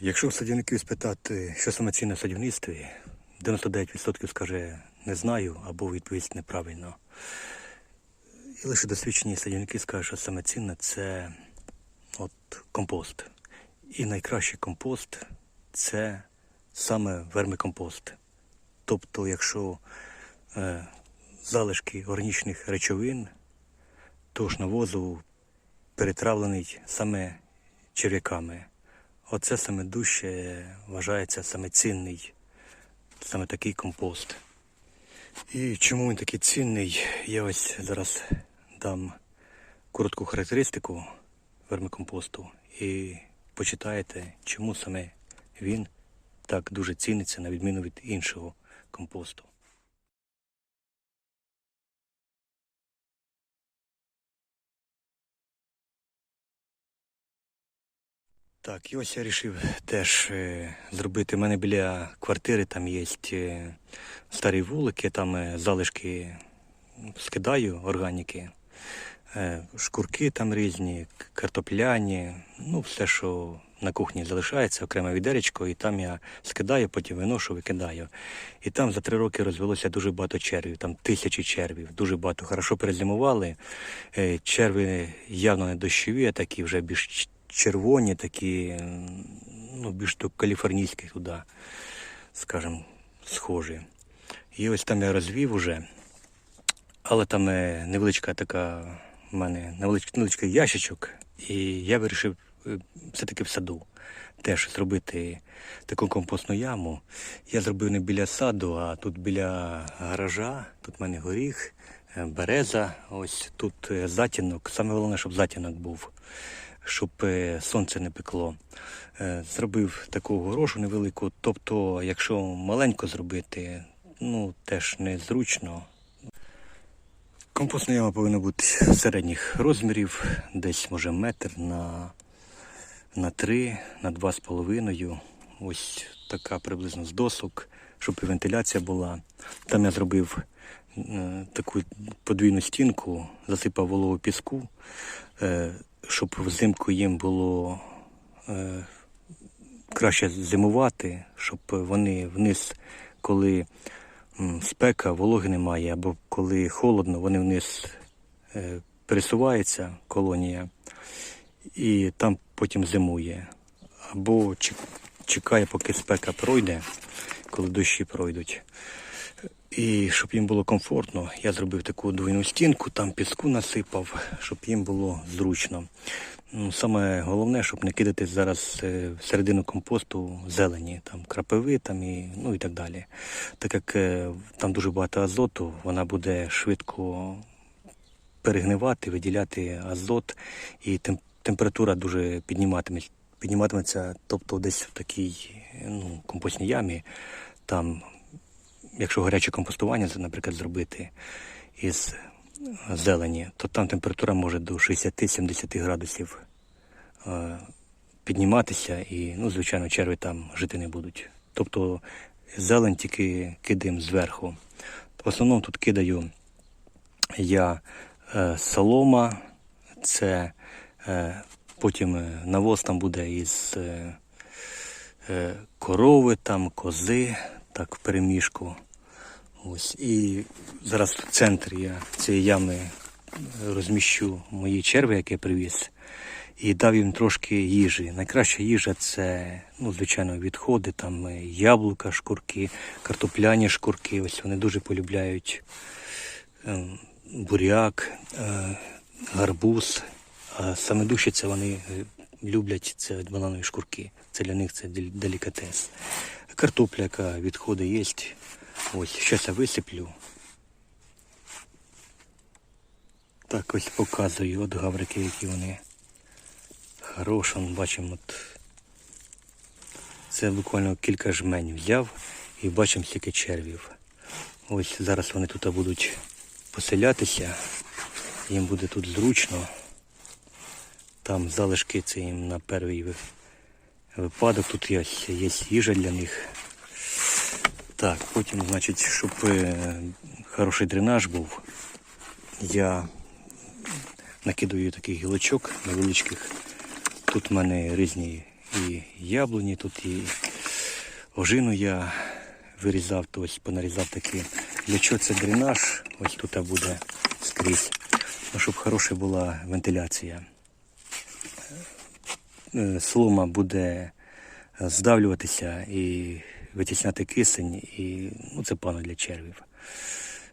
Якщо садівників спитати, що саме цінне в садівництві, 99% скаже не знаю або відповість неправильно. І лише досвідчені садівники скажуть, що саме цінне це от, компост. І найкращий компост це саме вермикомпост. Тобто, якщо е, залишки органічних речовин, то ж навозу перетравлений саме черв'яками. Оце саме дужче вважається саме цінний, саме такий компост. І чому він такий цінний, я ось зараз дам коротку характеристику вермикомпосту і почитаєте, чому саме він так дуже ціниться на відміну від іншого компосту. Так, ось я вирішив теж е, зробити. У мене біля квартири там є е, старі вулики, там е, залишки скидаю органіки, шкурки там різні, картопляні, ну все, що на кухні залишається, окреме відеречко, і там я скидаю, потім виношу, викидаю. І там за три роки розвелося дуже багато червів, там тисячі червів, дуже багато. Хорошо перезимували. Черви явно не дощові, а такі вже більш червоні, такі, ну, більш до каліфорнійських туди, скажімо, схожі. І ось там я розвів уже. Але там е, невеличка така в мене невеличкий, невеличкий ящичок, і я вирішив е, все-таки в саду теж зробити таку компостну яму. Я зробив не біля саду, а тут біля гаража. Тут в мене горіх, е, береза. Ось тут затінок. Саме головне, щоб затінок був, щоб е, сонце не пекло. Е, Зробив таку горошу невелику. Тобто, якщо маленько зробити, ну теж незручно. Компостна яма повинна бути середніх розмірів, десь може метр на, на 3, на 2,5. Ось така приблизно з досок, щоб і вентиляція була. Там я зробив е, таку подвійну стінку, засипав вологу піску, е, щоб взимку їм було е, краще зимувати, щоб вони вниз, коли спека, вологи немає, або коли холодно, вони вниз е, пересуваються, колонія, і там потім зимує. Або чекає, поки спека пройде, коли дощі пройдуть. І щоб їм було комфортно, я зробив таку двойну стінку, там піску насипав, щоб їм було зручно. Ну, Саме головне, щоб не кидати зараз е, всередину компосту зелені, там крапиви там і, ну, і так далі. Так як е, там дуже багато азоту, вона буде швидко перегнивати, виділяти азот, і тем, температура дуже підніматиметься, підніматиметься, тобто десь в такій ну, компостній ямі, там якщо гаряче компостування, це, наприклад, зробити із зелені, то там температура може до 60-70 градусів е, підніматися і, ну, звичайно, черви там жити не будуть. Тобто зелень тільки кидаємо зверху. В основному тут кидаю я е, солома, це е, потім е, навоз там буде із е, е, корови, там, кози, так в переміжку. Ось. І зараз в центрі я цієї ями розміщу мої черви, які я привіз, і дав їм трошки їжі. Найкраща їжа це, ну, звичайно, відходи, там е, яблука, шкурки, картопляні шкурки. Ось вони дуже полюбляють е, буряк, е, гарбуз. А саме дужче це вони е, люблять це бананові шкурки. Це для них це делікатес. Картопля, яка відходи є. Ось, зараз я висиплю. Так, ось показую, от гаврики, які вони хороші. Бачимо, от це буквально кілька жмень взяв і бачимо стільки червів. Ось зараз вони тут будуть поселятися, їм буде тут зручно. Там залишки це їм на перший випадок. Тут є, є їжа для них. Так, потім, значить, щоб е, хороший дренаж був, я накидаю таких гілочок невеличких. Тут в мене різні і яблуні, тут і ожину я вирізав, то ось понарізав такі. Для чого це дренаж? Ось тут буде скрізь. Ну, щоб хороша була вентиляція. Е, Солома буде здавлюватися і витісняти кисень, і ну, це погано для червів.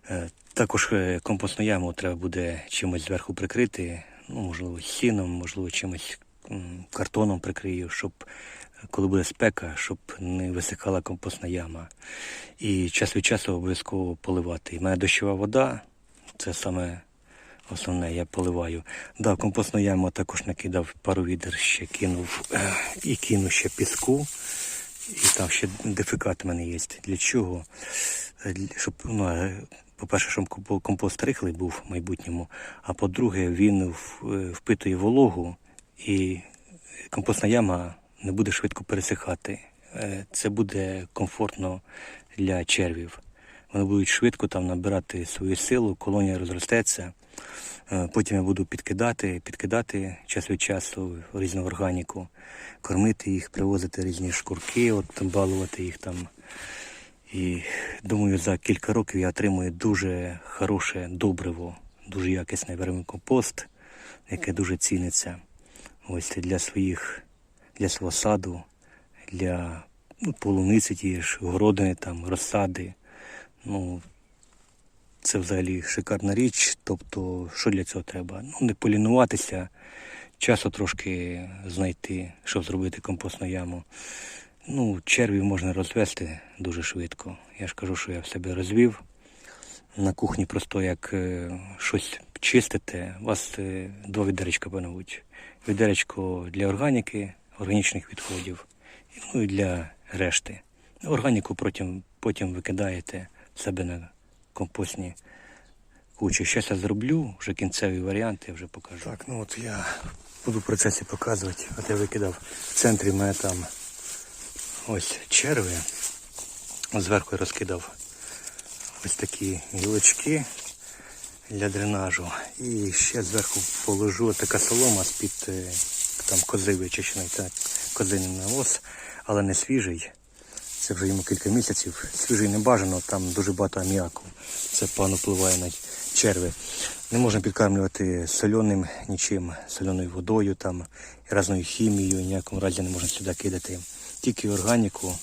Е, Також е, компостну яму треба буде чимось зверху прикрити, ну, можливо, сіном, можливо, чимось картоном прикрию, щоб е, коли буде спека, щоб не висихала компостна яма. І час від часу обов'язково поливати. У мене дощова вода, це саме основне, я поливаю. Да, компостну яму також накидав пару відер, ще кинув і кину ще піску. І там ще дефекат в мене є. Для чого? Е, Щоб, ну, е, по-перше, щоб компост рихлий був в майбутньому, а по-друге, він е, впитує вологу і компостна яма не буде швидко пересихати. Це буде комфортно для червів. Вони будуть швидко там набирати свою силу, колонія розростеться. Е, Потім я буду підкидати, підкидати час від часу різну органіку, кормити їх, привозити різні шкурки, от балувати їх там. І думаю, за кілька років я отримую дуже хороше добриво, дуже якісний вермикомпост, яке дуже ціниться ось для своїх, для свого саду, для ну, полуниці тієї ж, городини, там, розсади. Ну, це взагалі шикарна річ. Тобто, що для цього треба? Ну, не полінуватися, часу трошки знайти, щоб зробити компостну яму. Ну, червів можна розвести дуже швидко. Я ж кажу, що я в себе розвів. На кухні просто як е, щось чистите, у вас е, два відеречка панують. Відеречко для органіки, органічних відходів, ну і для решти. Органіку потім, потім викидаєте в себе на компостні кучі. Щас я зроблю, вже кінцевий варіант, я вже покажу. Так, ну от я буду в процесі показувати. От я викидав в центрі мене там ось черви. Зверху я розкидав ось такі гілочки для дренажу. І ще зверху положу така солома з-під е, там кози вичищений, так, козиний навоз, але не свіжий. Це вже йому кілька місяців. Свіжий не бажано, там дуже багато аміаку. Це погано впливає на черви. Не можна підкармлювати сольоним нічим, сольоною водою там, разною хімією, ніякому разі не можна сюди кидати. Тільки органіку.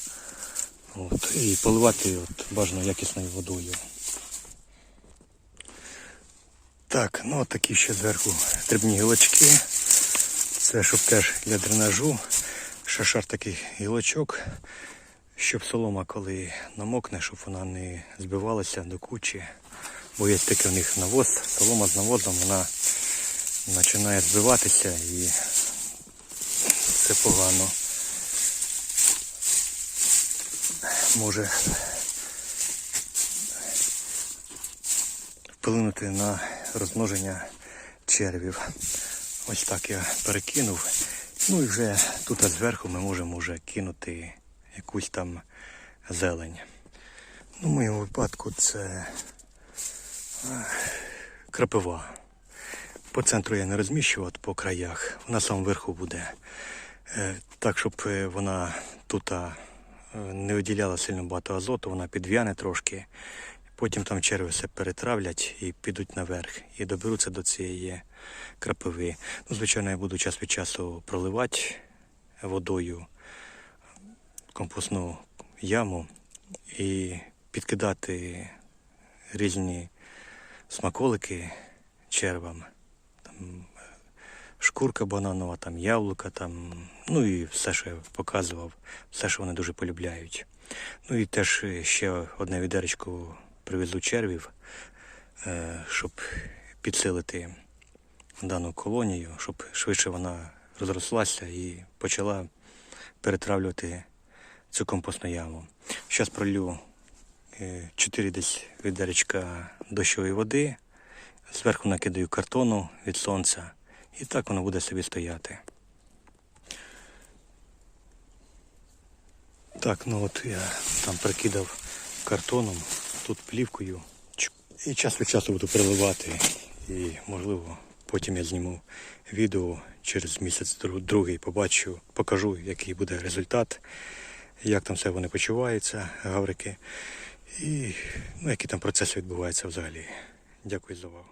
От, і поливати от, бажано якісною водою. Так, ну от такі ще зверху дрібні гілочки. Це щоб теж для дренажу. Ще шар таких гілочок, щоб солома, коли намокне, щоб вона не збивалася до кучі. Бо є таке в них навоз, солома з навозом, вона починає збиватися і це погано. Може вплинути на розмноження червів. Ось так я перекинув. Ну і вже тут зверху ми можемо вже кинути якусь там зелень. Ну, в моєму випадку це е, крапива. По центру я не розміщував, по краях. Вона сам вверху буде. Е, Так, щоб е, вона тут не виділяла сильно багато азоту, вона підв'яне трошки. Потім там черви все перетравлять і підуть наверх, і доберуться до цієї крапиви. Ну, звичайно, я буду час від часу проливати водою компостну яму і підкидати різні смаколики червам. Там е, шкурка бананова, там яблука, там, ну і все, що я показував, все, що вони дуже полюбляють. Ну і теж ще одне відеречко привезу червів, е, щоб підсилити дану колонію, щоб швидше вона розрослася і почала перетравлювати цю компостну яму. Зараз пролью 4 десь відеречка дощової води, зверху накидаю картону від сонця, і так воно буде собі стояти. Так, ну от я там прикидав картоном, тут плівкою. І час від часу буду переливати. І можливо потім я зніму відео, через місяць дру- другий побачу, покажу, який буде результат, як там все вони почуваються, гаврики, і ну, які там процеси відбуваються взагалі. Дякую за увагу.